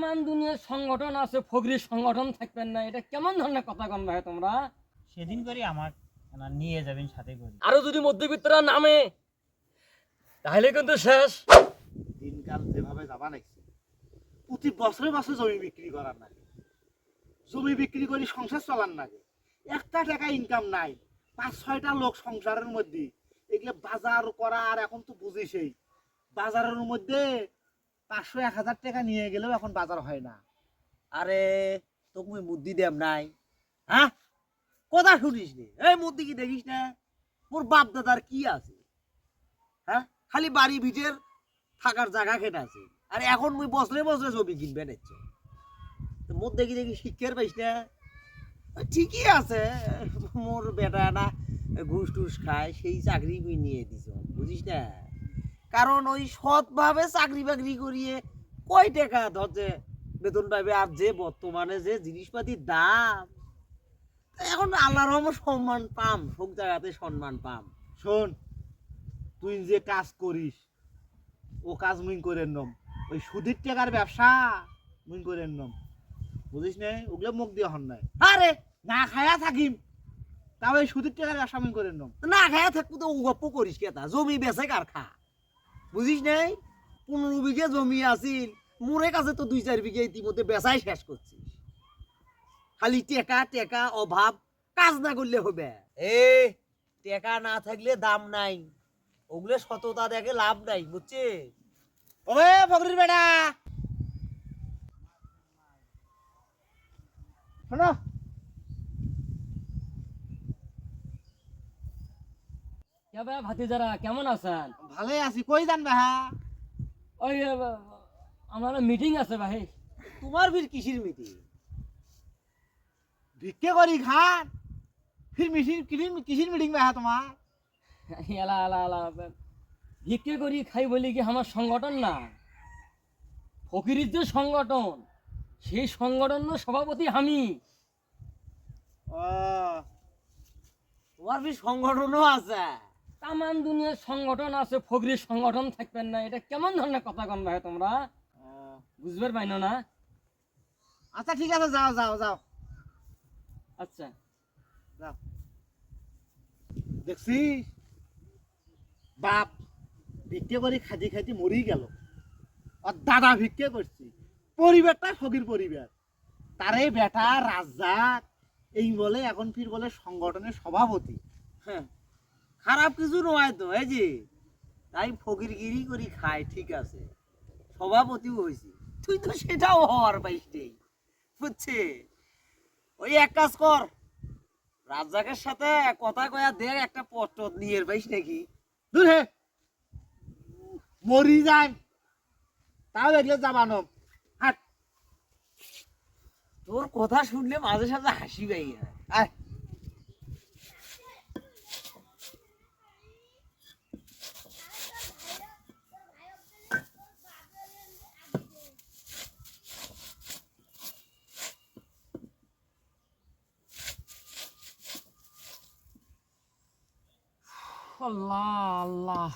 তামান দুনিয়ার সংগঠন আছে ফগরির সংগঠন থাকবেন না। এটা কেমন ধরনের কথা কন ভাই তোমরা? সেদিন করে আমার না নিয়ে যাবেন সাথে করে। আরও যদি মধ্যবিত্তরা নামে তাহলে কিন্তু শেষ। দিনকাল যেভাবে যাবা লাগছে। প্রতি বছরে বছরে জমি বিক্রি করার নাকি। জমি বিক্রি করে সংসার চলার নাকি। একটা টাকা ইনকাম নাই। পাঁচ ছয়টা লোক সংসারের মধ্যে। এগুলো বাজার করা আর এখন তো বুঝিসই। বাজারের মধ্যে পাঁচশো এক হাজার টাকা নিয়ে গেলেও এখন বাজার হয় না। আরে মুই বুদ্ধি দেব নাই। হ্যাঁ? কথা শুনিস নি। এই মুদ্দি কি দেখিস না? মোর বাপ দাদার কি আছে? হ্যাঁ? খালি বাড়ি ভিটের থাকার জায়গা কেটে আছে। আর এখন মুই বছরে বছরে জমি কিনবে নিচ্ছে মোর দেখি দেখি শিক্ষার পাইস না? ঠিকই আছে। মোর বেটা না ঘুষ টুস খায়, সেই চাকরি মুই নিয়ে দিছ। বুঝিস না? কারণ ওই সৎভাবে চাকরি বাকরি করিয়ে কয় টাকা ধরছে? বেতন পাবে আর যে বর্তমানে যে জিনিসপাতির দাম এখন আল্লাহর রহমত সম্মান পাম, সব জায়গাতে সম্মান পাম। শোন, তুই যে কাজ করিস, ও কাজ মুই করে নম। ওই সুদির টাকার ব্যবসা মুই করে নম। বুঝিস না ওগুলো মুখ দিয়ে হন নাই। আরে, না খায়া থাকিম। তাও এই সুদির টাকার ব্যবসা মুই করে নম। না খায়া থাকব তো গপ্প করিস কেতা জমি বেচে কার খা? বুঝিস নাই? পনেরো বিঘে জমি আছিল। মোরে কাছে তো দুই চার বিঘে ইতিমধ্যে বেচাই শেষ করছিস। খালি টেকা টেকা অভাব কাজ না করলে হবে। এ টেকা না থাকলে দাম নাই। ওগুলো সততা দেখে লাভ নাই বুঝছিস? ওরে ফকরির বেটা! শোনো কে ভাই ভাতিজারা কেমন আছেন? ভালোই আছি। কই যান বাহা ওই আমার মিটিং আছে ভাই। তোমার ফির কিসির মিটিং ভিক্ষে করি খান ফির মিশির কিরিন কিসির মিটিং বাহা তোমার? এলা এলা এলা ভিক্ষে করি খাই বলি কি আমার সংগঠন না? ফকিরির যে সংগঠন সেই সংগঠনের সভাপতি আমি। তোমার ফির সংগঠনও আছে? তামান দুনিয়ার সংগঠন আছে ফকিরির সংগঠন থাকবেন না। এটা কেমন ধরনের কথা কন ভাই তোমরা। বুঝবে পাইনো না? আচ্ছা ঠিক আছে যাও যাও যাও। আচ্ছা। যাও। দেখছিস বাপ ভিক্ষে করে খাদি খাদি মরি গেল। আর দাদা ভিক্ষে করছি। পরিবারটা ফকির পরিবার। তারে বেটা রাজ্জাক এই বলে এখন ফির বলে সংগঠনের সভাপতি। হ্যাঁ, খারাপ কিছু নয় তো, এই যে। তাই ফকিরগিরি করি খায় ঠিক আছে। সভাপতিও হয়েছি তুই তো সেটাও হওয়ার পাইস নেই, বুঝছে? ওই এক কাজ কর, রাজ্জাকের সাথে কথা কয়া দেখ একটা পট্ট নিয়ে পাইস নাকি। দূর হে। মরি যায় তাও দেখলে হাট। তোর কথা শুনলে মাঝে সাঝে হাসি পাই আয়। আল্লাহ আল্লাহ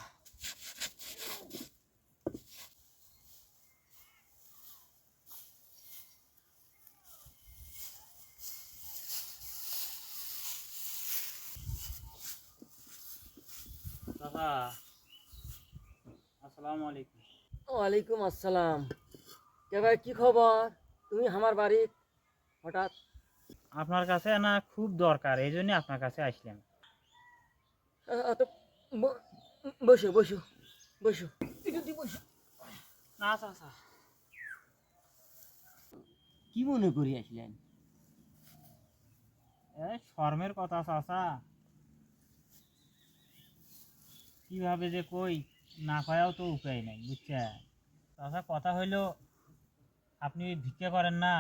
দাদা আসসালামু আলাইকুম ওয়ালাইকুম আসসালাম। কে ভাই কি খবর? তুমি আমার বাড়ি হঠাৎ? আপনার কাছে না খুব দরকার এই জন্য আপনার কাছে আসলাম। তো বসো বসো বসো না কি মনে করি আসলেন? শর্মের কথা চাচা। কীভাবে যে কই না পায়াও তো উপায় নাই বুঝছে? চাচা কথা হইল আপনি ভিক্ষা করেন না।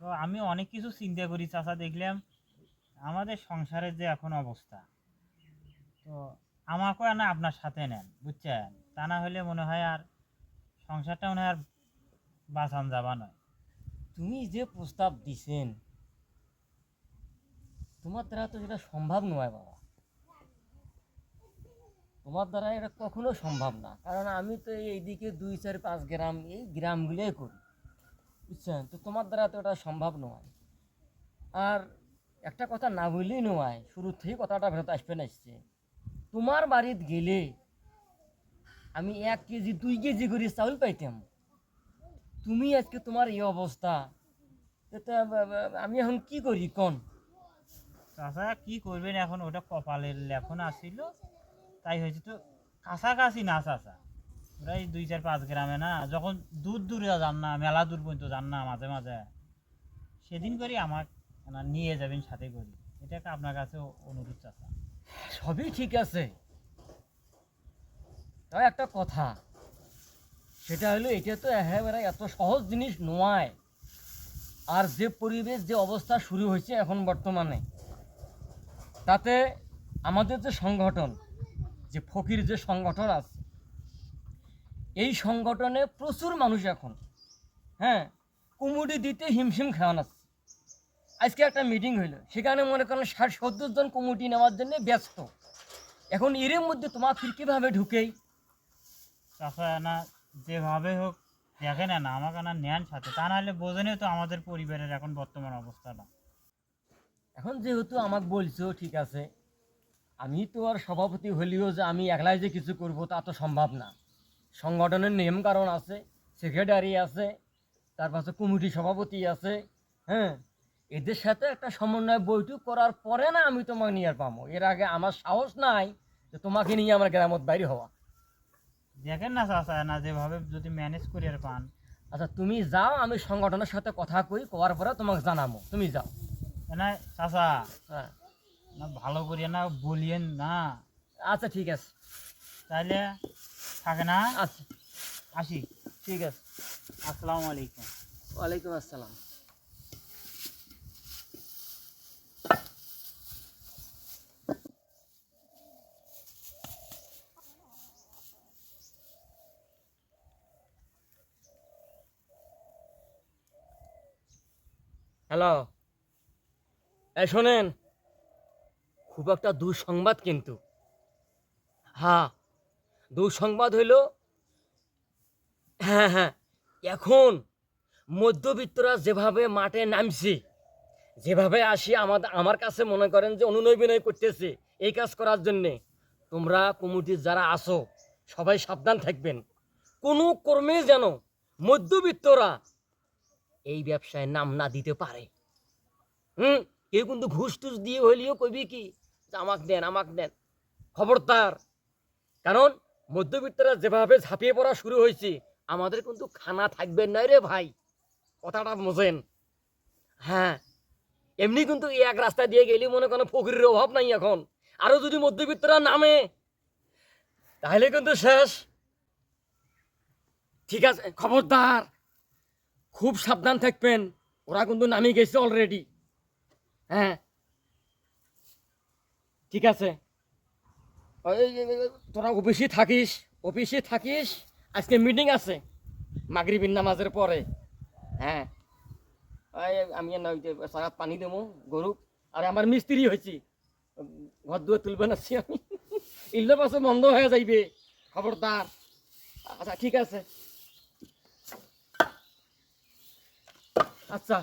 তো আমি অনেক কিছু চিন্তা করি চাচা দেখলাম আমাদের সংসারের যে এখন অবস্থা। তো আমাকেও না আপনার সাথে নেন, বুঝছেন? তা না হলে মনে হয় আর সংসারটা মনে হয় আর বাঁচান যাবা নয়। তুমি যে প্রস্তাব দিছেন, তোমার দ্বারা তো সেটা সম্ভব নয় বাবা। তোমার দ্বারা এটা কখনো সম্ভব না, কারণ আমি তো এইদিকে দুই, চার, পাঁচ গ্রাম, এই গ্রামগুলোই করি, বুঝছেন? তো তোমার দ্বারা তো এটা সম্ভব নয়। আর একটা কথা না বললেই নয়, শুরু থেকে কথাটা ভেতর আসবে না আসছে তোমার বাড়িতে গেলে আমি এক কেজি, দুই কেজি করে চাউল পাইতাম। তুমি আজকে তোমার এই অবস্থা। আমি এখন কি করি কোন? চাচা, কি করবেন এখন? ওটা কপালের লেখন আসছিল তাই হয়েছে তো কাছাকাছি না চাচা। প্রায় দুই চার পাঁচ গ্রামে না, যখন দূর দূরে যান না, মেলা দূর পর্যন্ত যান না মাঝে মাঝে, সেদিন করে আমার নিয়ে যাবেন সাথে করি। এটাকে আপনার কাছে অনুরোধ চাচা। সবই ঠিক আছে। তাই একটা কথা, সেটা হলো এটা তো একেবারে এত সহজ জিনিস নয়। আর যে পরিবেশ, যে অবস্থা শুরু হয়েছে এখন বর্তমানে, তাতে আমাদের যে সংগঠন, যে ফকির যে সংগঠন আছে, এই সংগঠনে প্রচুর মানুষ এখন হ্যাঁ কুমুটি দিতে হিমশিম খাওয়ান আছে। আজকে একটা মিটিং হইল। সেখানে মনে করেন ষাট সত্তর জন কমিটি নেওয়ার জন্য ব্যস্ত। এখন এর মধ্যে তোমার ফির কীভাবে ঢুকেই চাচা না যেভাবে হোক দেখেন না আমাকে না নেন সাথে। তা নাহলে বোঝেনই তো আমাদের পরিবারের এখন বর্তমান অবস্থাটা। এখন যেহেতু আমাকে বলছো ঠিক আছে আমি তো আর সভাপতি হলেও যে আমি একলাই যে কিছু করব তা তো সম্ভব না। সংগঠনের নিয়ম কারণ আছে সেক্রেটারি আছে তার পাশে কমিটি সভাপতি আছে হ্যাঁ এদের সাথে একটা সমন্বয় বৈঠক করার পরে না আমি তোমাকে নিয়ে আর পাবো। এর আগে আমার সাহস নাই যে তোমাকে নিয়ে আমার গ্রামত বাইরে হওয়া। দেখেন না চাচা না যেভাবে যদি ম্যানেজ করে আর পান। আচ্ছা তুমি যাও আমি সংগঠনের সাথে কথা কই করার পরে তোমাকে জানাব তুমি যাও। না চাচা। হ্যাঁ। না ভালো করিয়ে না বলিয়েন না। আচ্ছা ঠিক আছে। তাহলে থাকে না? আচ্ছা। আসি। ঠিক আছে। আসসালামু আলাইকুম। ওয়ালাইকুম আসসালাম। হ্যালো। এই শোনেন, খুব একটা দুঃসংবাদ কিন্তু। হ্যাঁ দুঃসংবাদ হইল হ্যাঁ হ্যাঁ এখন মধ্যবিত্তরা যেভাবে মাঠে নামছে, যেভাবে আসি আমাদের আমার কাছে মনে করেন যে অনুনয় করতেছে এই কাজ করার জন্যে, তোমরা কমিটির যারা আসো সবাই সাবধান থাকবেন। কোনো কর্মে যেন মধ্যবিত্তরা এই ব্যবসায় নাম না দিতে পারে। হুম? কেউ কিন্তু ঘুষ টুস দিয়ে হইলেও কবি কি? আমাক দেন আমাক দেন। খবরদার। কারণ মধ্যবিত্তরা যেভাবে ঝাঁপিয়ে পড়া শুরু হয়েছে আমাদের কিন্তু খানা থাকবে না রে ভাই। কথাটা বোঝেন? হ্যাঁ। এমনি কিন্তু এক রাস্তা দিয়ে গেলে মনে কোনো ফকিরের অভাব নাই এখন। আরও যদি মধ্যবিত্তরা নামে, তাহলে কিন্তু শেষ। ঠিক আছে, খবরদার। খুব সাবধান থাকবেন। ওরা কিন্তু নামে গেছে অলরেডি হ্যাঁ। ঠিক আছে। তোরা অফিসে থাকিস অফিসে থাকিস, আজকে মিটিং আছে। মাগরিবিন নামাজের পরে। হ্যাঁ। আমি সারাত পানি দেবো, গরু। আর আমার মিস্ত্রি হয়েছি। ঘর দুয়ে তুলবে না আমি। ইল্লে পাশে বন্ধ হয়ে যাইবে। খবরদার। আচ্ছা ঠিক আছে। আচ্ছা।